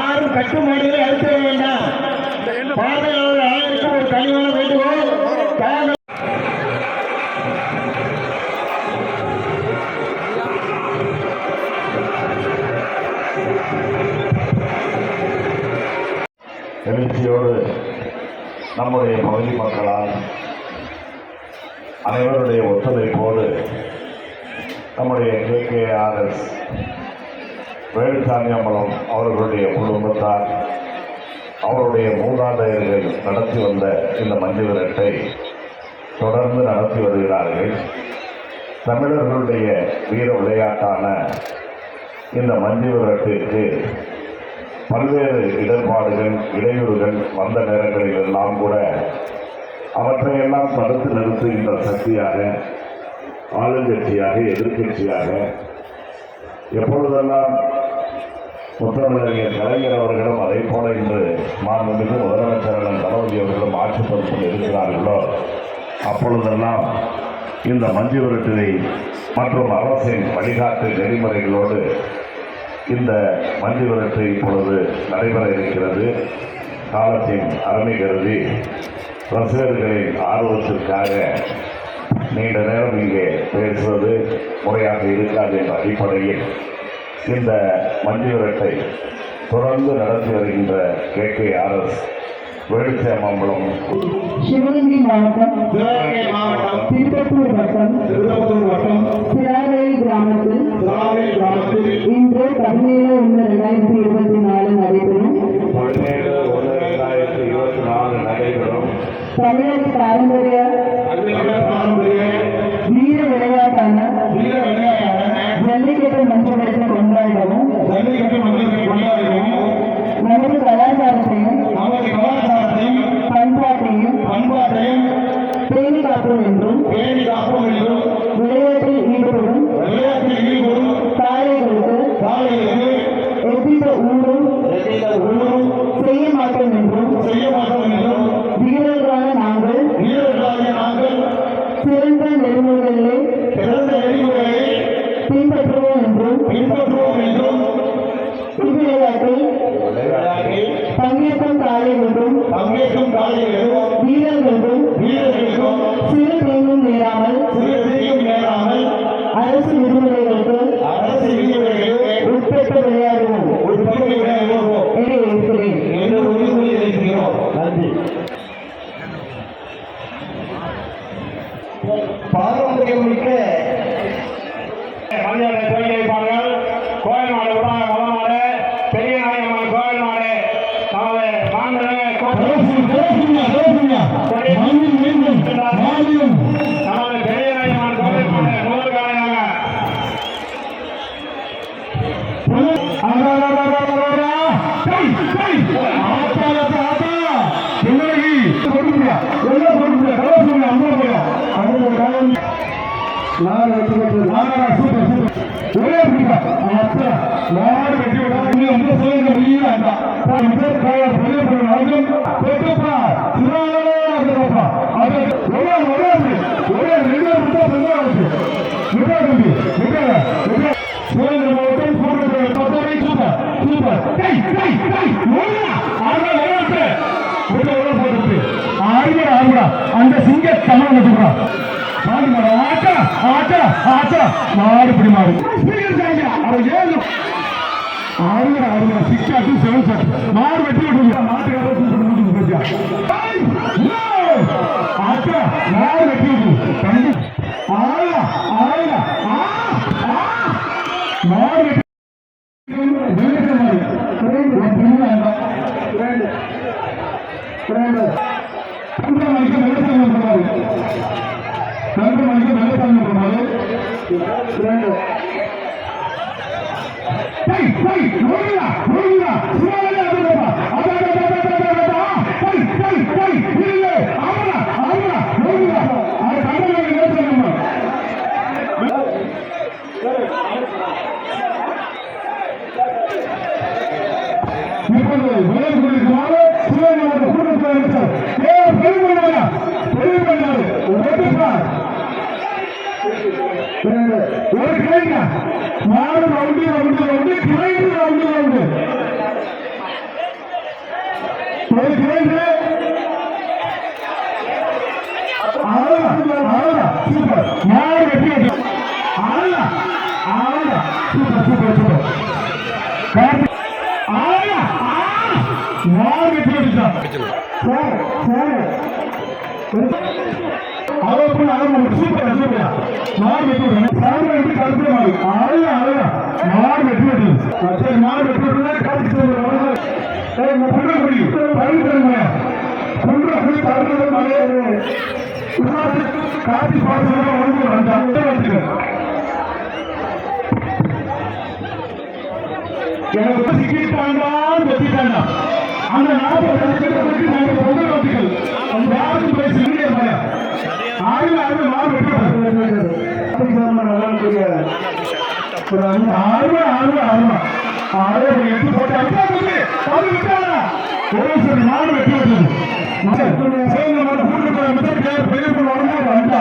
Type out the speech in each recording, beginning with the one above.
யாரும் கட்டுமாடிகளை அழுத்த வேண்டாம். பார்வையாளர் அனைவருக்கும் ஒரு கனிவான வேண்டுகோள். தாங்கள் எழுச்சியோடு நம்முடைய பகுதி மக்களால் அனைவருடைய ஒத்துழைப்போடு நம்முடைய K K R S Velusamy Ambalam அவர்களுடைய குடும்பத்தார் அவருடைய மூதாதையர்கள் நடத்தி வந்த இந்த மஞ்சள் விரட்டை தொடர்ந்து நடத்தி வருகிறார்கள். தமிழர்களுடைய வீர விளையாட்டான இந்த மஞ்சள் விரட்டிற்கு பல்வேறு இடர்பாடுகள் இடையூறுகள் வந்த நேரங்களில் எல்லாம் கூட அவற்றையெல்லாம் தடுத்து நிறுத்துகின்ற சக்தியாக ஆளுங்கட்சியாக எதிர்க்கட்சியாக எப்பொழுதெல்லாம் முத்தமிழறிஞர் கலைஞர் அவர்களும் அதே போல இன்று மாண்புமிகு முதலமைச்சர் தளபதி அவர்களும் ஆட்சி பொறுப்பில் இருக்கிறார்களோ அப்பொழுதெல்லாம் இந்த மஞ்சு விரட்டினை மற்றும் அரசின் வழிகாட்டு நெறிமுறைகளோடு இந்த மஞ்சு விரட்டு இப்பொழுது நடைபெற இருக்கிறது. காலத்தின் அருமை கருதி ரசிகர்களின் ஆர்வத்திற்காக நீண்ட நேரம் இங்கே பேசுவது முறையாக இருக்காது என்ற அடிப்படையில் இந்த மஞ்சு விரட்டை தொடர்ந்து நடத்தி வருகின்ற கே கே ஆர் எஸ் வேலுச்சேமம்பலம். சிவகங்கை மாவட்டம் சிவகங்கை மாவட்டம் திருப்பத்தூர் வட்டம். பாரம்பரியமிக்க மனிதர்களை துவங்கி நாடு வெற்றி பெற்றது நாடா சூப்பர் சூப்பர். ஒரே பிடிப்பா அத்தா நாடு வெற்றி பெற்றது வந்து சொல்லுங்க வெளியே வேண்டாம் பேர் காயர் பெரிய பெரிய நாடும் பெற்றப்பா சிறாலே அது ஒரே ஒரே ஒரே ரெண்டு பெரிய ஆச்சு. மாவட்டம் பத்தரை சூப்பர். சூப்பர் டை டை டை போட்டு அந்த சிங்க தமிழ் மாடு மாடு ஆட்டா ஆட்டா ஆட்டா மாடு பிடி மாடு அவர் ஏழு சிக்ஸ் ஆட்டு செவன் சார் மாடு வெட்டி விட்டு மாட்டுக்கார கூப்பிட்டு முடிஞ்சு போச்சா ஆட்டா மாடு வெட்டி விட்டு தம்பி ஆயா ஆயா மாடு வெட்டி வெள்ளை மாடு ஒரு பிள்ளை வேண்டாம் ரெண்டு ரெண்டு ரெண்டு மணிக்கு வெள்ளை மாடு ரெண்டு மணிக்கு வெள்ளசாமி போனாரு ரெண்டு டை டை ஓடுடா ஓடுடா சிவாலய அதுடா அட அட அட அட அட டை டை டை இல்ல ஆமா ஆமா ஓடுடா அட கண்டல வெள்ளசாமி இப்போது விளையாட்டு கொண்டிருக்கிறார் சிவகங்கை கூட்டத்தில் இருக்கிறார் ஏ பெருமையா பெருமையா வெட்டுப்பார் ஒரு கிளைங்க நாலு ரவுண்டு ரவுண்டு ரவுண்டு கிளைந்து ரவுண்டு ரவுண்டு சூப்பர் மாடு வெற்றி வெற்றி ஆளா ஆளா சூப்பர் சூப்பர் சூப்பர் கார்த்திக் ஆளா மாடு வெற்றி வெற்றிட்டான் சார் சார் அவப்புல அவன் சூப்பர் சூப்பர் மாடு வெற்றி வெற்றி சார் வெற்றி கருத்து மாடு ஆளா ஆளா மாடு வெற்றி வெற்றி சரி மாடு வெற்றி வெற்றி கார்த்திக் சொல்லுவாங்க ஏய் குன்ற குடி பழுத்தன்மையா குன்ற குடி தடுத்தது மலையே காட்சி பாசனம் ஒழுங்கு அந்த அத்தை வந்துங்க எனக்கு சிக்கிட்டாண்டா வெட்டிட்டாண்டா அந்த நாற்பது லட்சத்துக்கு நாங்கள் பொங்கல் வச்சுக்கள் அந்த யாருக்கும் போய் சிங்கிய பயம் ஆயுள் ஆயுள் மாறு போட்டு அது ஒரு சரி மாடு வெட்டி விட்டது சேர்ந்த மாடு கூட்டு போய் மட்டும் பேர் பெரிய பொண்ணு வரணும் வந்தா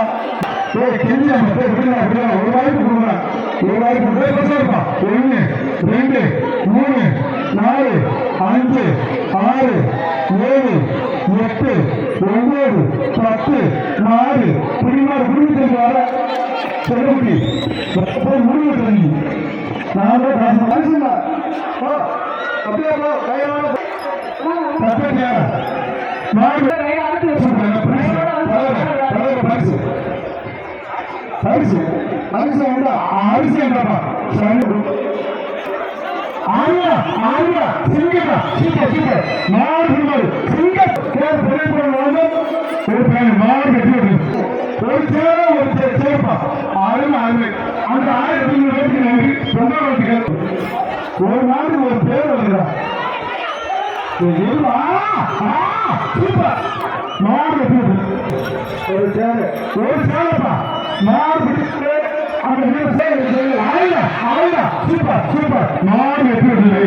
ஏய் கெஞ்சி நம்ம போய் விடுங்க விடுங்க ஒரு வாய்ப்பு கொடுக்குறேன் ஒரு வாய்ப்பு போய் பேசுறப்பா ஒன்று ரெண்டு மூணு நாலு அஞ்சு ஆறு ஏழு எட்டு ஒன்பது பத்து நாலு புரியுமாறு குடும்பத்தை வர சொல்லுங்க போய் முடிவு நான் அப்படியே போ கையோட பத்தியா மாடு அரிசி என்றப்பா ஆயா ஆயா சிங்கப்பா சூப்பர் சூப்பர் மாடு மாடு சிங்கம் கேர் புகைப்படம் வாங்க ஒரு பேர் மாடு கட்டி ஒரு சேர ஒரு சே- சேர்ப்பா அருமை அருமை அந்த ஆயிரத்தி ஐநூறு பேருக்கு நன்றி ஒரு நாடு ஒரு பேர் வருகிறா சூப்பர் விட்டு ஒரு சேரு ஒரு சேரப்பா மாடு பிடிச்சு அந்த வீடு சேரு சூப்பர் சூப்பர் வெற்றி விடுதலை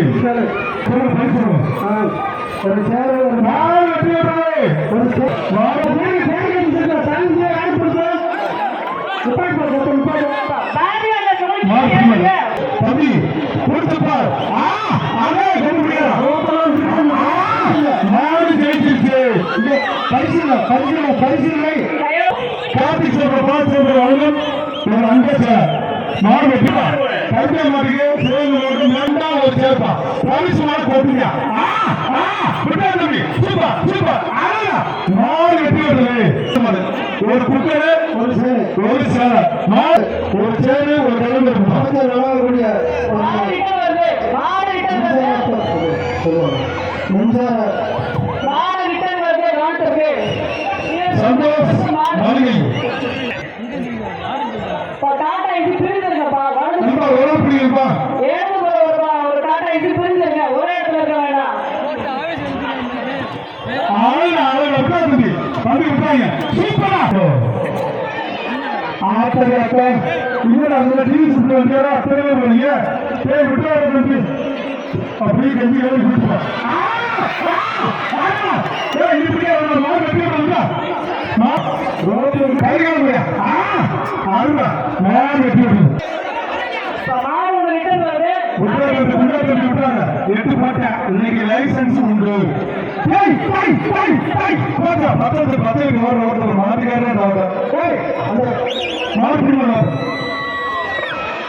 ஒரு சேரு ஒரு மாடு வெற்றி விடுதலை ஒரு சேரு மாடு சேரு சேரு சாயந்தரம் யார் கொடுத்தா முப்பாய் போட்டு முப்பாய் மாடு தம்பி பரிசீலனை பரிசீலனை பரிசீலனை. கார்த்திக் சொல்ற பாத்து சொல்ற வழங்கும் ஒரு அங்கச்ச மாடு கைத்திய மாட்டுக்கு மாவட்டம் ரெண்டாம் ஒரு சேர்ப்பா. பரிசு மாடு விட்டா தம்பி. Super super. மாடு வெட்டி விடுதலை ஒரு குக்கரு ஒரு சேரு. ஒரு சேலை மாடு ஒரு சேரு ஒரு கிழங்கு சந்தோஷ் மாளிகை நம்ம உழப்படி இருப்பான் ஆளு ஆளு உட்காந்து தம்பி விட்டாங்க சூப்பரா ஆத்தரை அப்பா இல்லடா அந்த டிவி சுட்டு வந்தியாரா அத்தனை பேர் பண்ணீங்க ஏய் விட்டுறாரு தம்பி அப்படியே கஞ்சி கழுவி குடிப்பா ஏய் இப்படியே அவங்க மாடு வெட்டி வந்தா மா ரோட்ல கை கால ஆளுடா மாடு வெட்டி விடுது விட்டுறாரு விட்டுறாரு விட்டுறாரு எட்டு போட்டேன் இன்னைக்கு லைசன்ஸ் உண்டு. ஏய் ஏய் ஏய் ஏய் போட்டா பத்தது பத்தது ஓடுற ஓடுற மாட்டுக்காரே ஓடுற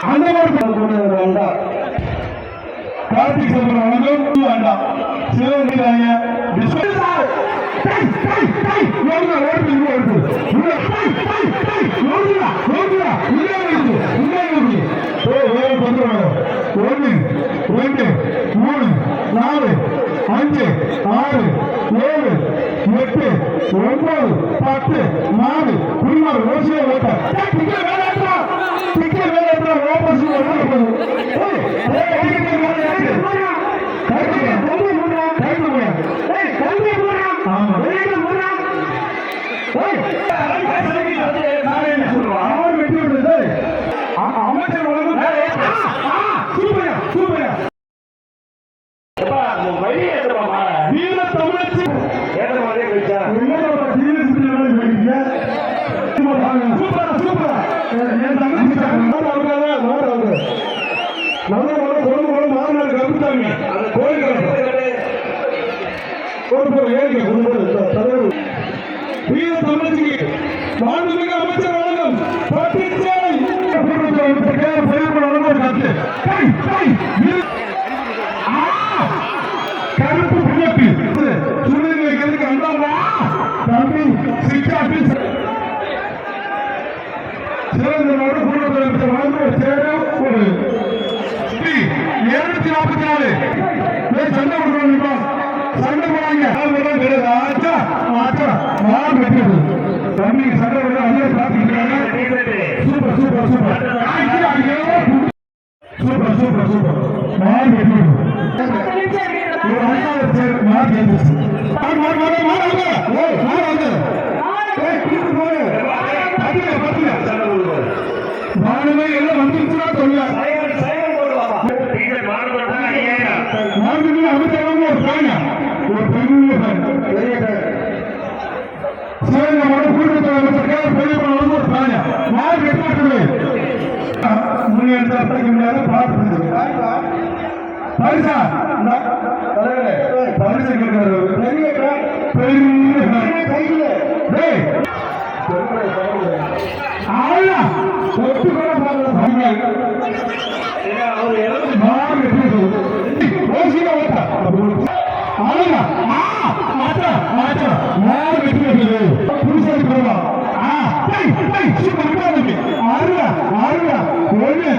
அந்த மாதிரி அந்த கூட வேண்டாம். கார்த்திக் சொல்ற வணக்கம் வேண்டாம். சிவகங்கை தாங்க ஒன்று ரெண்டு மூணு நாலு அஞ்சு ஆறு ஏழு எட்டு ஒன்பது பத்து ஒரு பேர் ஏறிக்க தம்பி சண்டை கொடுக்க அதே பார்த்துக்கிறாங்க சூப்பர் சூப்பர் சூப்பர் அடிக்கிறா, அடிக்கிறா. சூப்பர் சூப்பர் சூப்பர் மாறு வெட்டியது ஒரு அண்ணாவை சேர் மாறு கேட்டுச்சு மாறு மாறு மாறு மாறு வாங்க ஏய் மாறு வாங்க ஏய் கூட்டு போடு பத்துங்க பத்துங்க வானமே எல்லாம் வந்துருச்சுன்னா சொல்ல நீங்கள் மாறுபட்டா ஐயாயிரம் மார்க்கெட்டில் அமைச்சரவங்க ஒரு ஃபேனா ஒரு பெரிய ஃபேன் பெரிய ஃபேன் சிவகங்கை மட கூட்டத்தில் அமைச்சருக்காக பெரிய பணம் ஒரு ஃபேனா மார்க் எட்டு படிக்க முடியாத பார்த்து பரிசா பரிசு கேட்கிறாரு பெரிய பெரிய டேய் ஆளா ஒட்டு கூட பாருங்க அவர் எழுபது மாறு வெற்றி ஓசில ஓட்ட ஆளுங்க ஆ ஆட்டா ஆட்டா மாறு வெற்றி வெற்றி புருஷன் போவா ஆ டேய் டேய் சூப்பர் விடாதீங்க ஆறுடா ஆறுடா ஒண்ணு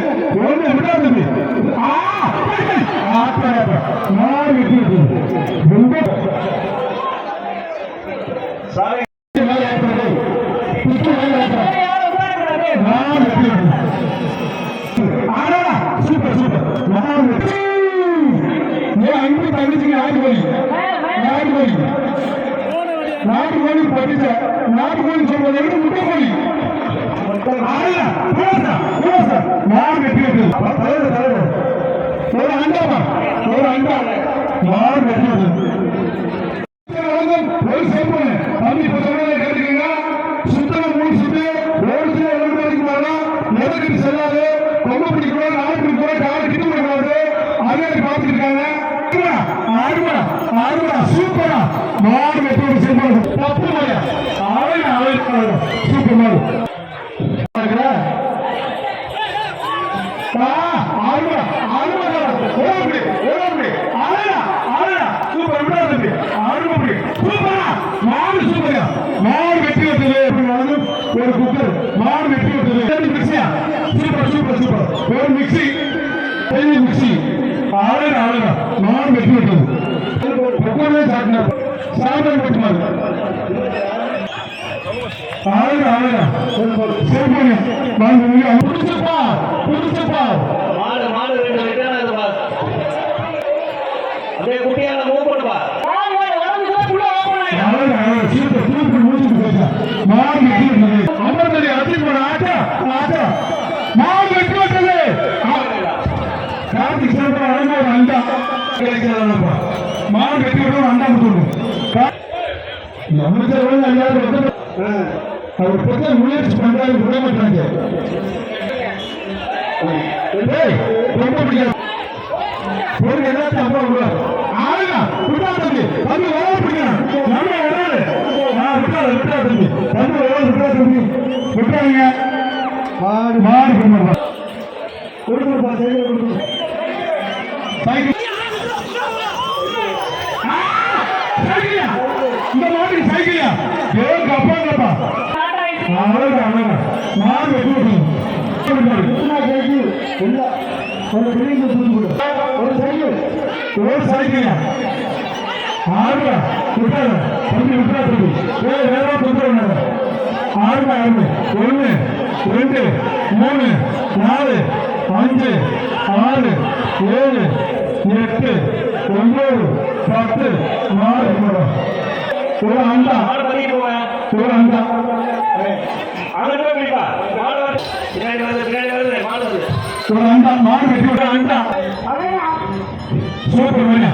ஒண்ணு விடாதீங்க ஆ டேய், டேய். ஆட்டா ஆட்டா மாறு வெற்றி வெற்றி ரொம்ப சாலை மேல ஏத்துறது பிச்சு மேல ஏத்துறது மாறு வெற்றி வெற்றி ஆடாடா சூப்பர் சூப்பர் நான் நீ அன்பு தங்கச்சிக்கு நாட்டுக்கோழி நாட்டுக்கோழி நாட்டுக்கோழி படிச்ச நாட்டுக்கோழி சொல்றது எப்படி முட்டைக்கோழி ஆடா போசா ஒரு அண்டாமா ஒரு அண்டா. மாடு வெட்டி வெட்டு ஒரு மாடு வெட்டி ஒரு சேப்பனு தப்பு மாயா ஆளுங்க ஆளுங்க சூப்பர் மாடு இருக்கிறா ஆறுமா ஆறுமா ஓடி ஓடி ஆளா ஆளா சூப்பர் விடாது ஆறுமா சூப்பரா மாடு சூப்பரா மாடு வெட்டி விட்டது நடந்து ஒரு குக்கர். மாடு வெட்டி விட்டது. மிக்சியா சூப்பர் சூப்பர் சூப்பர். ஒரு மிக்சி பெரிய மிக்சி ஆளுநர் ஆளுநர் மாடு வெட்டி விட்டது. குக்கரே சாட்டினா சாதம் போட்டு ஆளுநர் ஆளுங்க ஆளுங்க சேப்பனியா வாங்க புடிச்சப்பா புடிச்சப்பா மாடு மாடு ரெண்டு வெட்டான இது பாரு. அப்படியே குட்டியான மூவ் பண்ணுவா அழகு, அழகு, சூப்பர், சூப்பர், முடிச்சுட்டு போச்சா. மாடு வெட்டி விட்டது. அமர்ந்தடி, அத்தி போடு, ஆட்டா, ஆட்டா. மாடு வெட்டி விட்டது. ஆ. கார்த்திக் சிறப்பு அழகா ஒரு அண்டா வெட்டி விட்டு ஒரு அண்டா கொடுத்துருங்க. கா- நம்ம தெருவுல ஐயாயிரம் வந்து, அவர் பத்தி முயற்சி பண்றாரு விட மாட்டாங்க ரொம்ப பிடிக்காது ஒரு எல்லாத்தையும் அப்புறம் விடுவார் ஆளுங்க விட்டா தம்பி தம்பி நம்ம நான் விட்டாது விட்டா தம்பி தம்பி ஓட விட்டா தம்பி விட்டாங்க மாடு மாடு பண்ணுவா கொடுக்குறப்பா சைக்கிள் கொடுக்குறோம் சைக்கிள் ஆ! சைக்கிளா இந்த மாடு சைக்கிளா ஏ கப்பா கப்பா அழகு அழகு. மாடு வெட்டி விட்டுருங்க ஒரு பிள்ளைங்க தூக்கி ஒரு சைக்கிள். ஒரு சைக்கிள். ஆறுடா விட்டாத தம்பி விட்டா தம்பி. ஏ வேற தொந்தரவு ஆறுடா ஆறு ஒன்று ரெண்டு மூணு நாலு அஞ்சு ஆறு ஏழு எட்டு ஒன்பது பத்து நாலு ஒரு அண்டா மாடு மாடு வெட்டி அண்டா சூப்பர் மணியா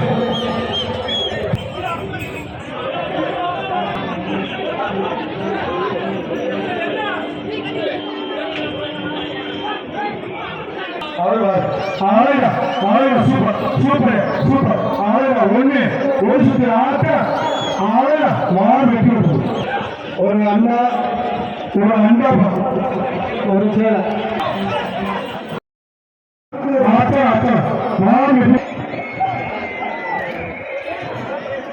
அழகா அழகா சூப்பர் சூப்பர் சூப்பர். அழகா ஒண்ணு ஒரு சுத்தி ஆட்ட அழகா மாடு வெட்டி விட்டு ஒரு அண்ணா ஒரு அண்டா ஒரு சேலை.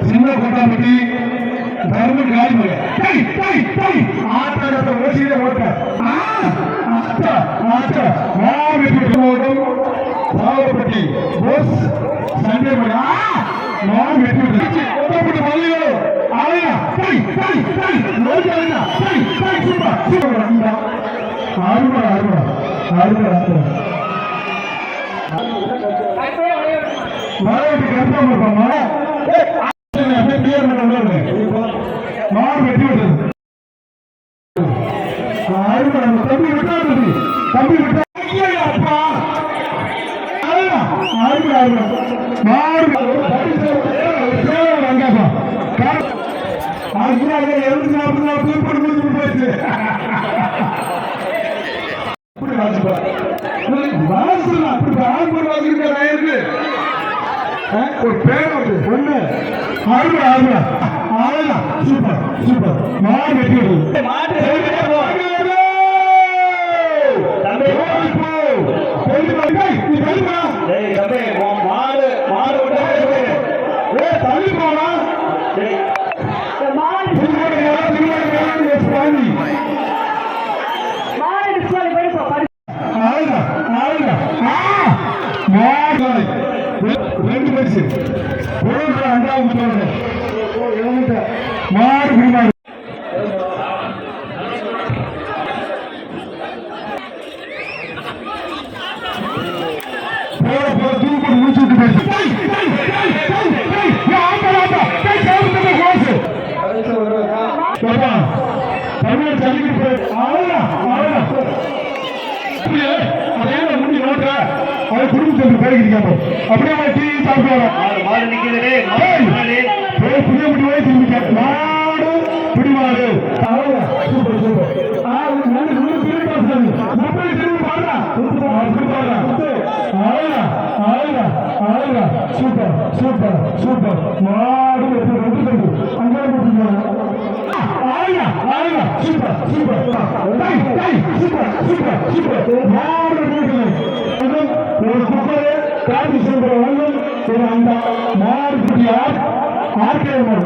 சின்ன கோட்டாப்பட்டி தர்மன் காலி ஆட்டாடத்தை ஓசியில ஓட்ட ஆட்ட ஆட்ட மாவட்ட ஓடும் சாவப்பட்டி போஸ் மாணவர்களுக்கு கற்பனை பண்ணுவாங்க எழுபத்தி நாற்பது நாற்பது போட்டு முடிஞ்சு போயிடுச்சு வாசல் அப்படி ஆறுபர் வாசிக்கிற இருக்கு ஒரு பேர் ஒண்ணு ஆறுபா ஆறுபா ஆறுதான் மூன்று அஞ்சாவது மாறு சென்று பேசிக்கிறாங்க அப்படியே அவன் டீ சாப்பிடுவாங்க புதிய முடி வரை திரும்பிட்டார் மாடு பிடிமாடு super super. Super super super. மாடு எப்படி அங்கே ஆயிரா Aayira super super. Super super super. மாடு ಕೂತರೆ ಕಾಫಿ ಸಂದರ್ಭವನ್ನು ಇದು ಅಂದ ಮಾರ್ಬಿಟ್ಟು ಯಾರು ಆರ್ಕೆ ಮಾಡಿ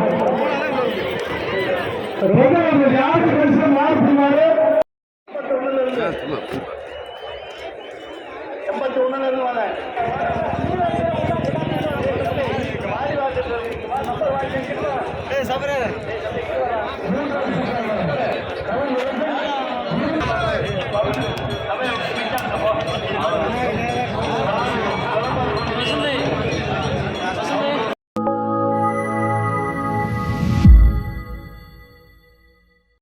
ರೋಗ ಯಾರು ಕೆಲಸ ಮಾಡ್ತಿದ್ದಾರೆ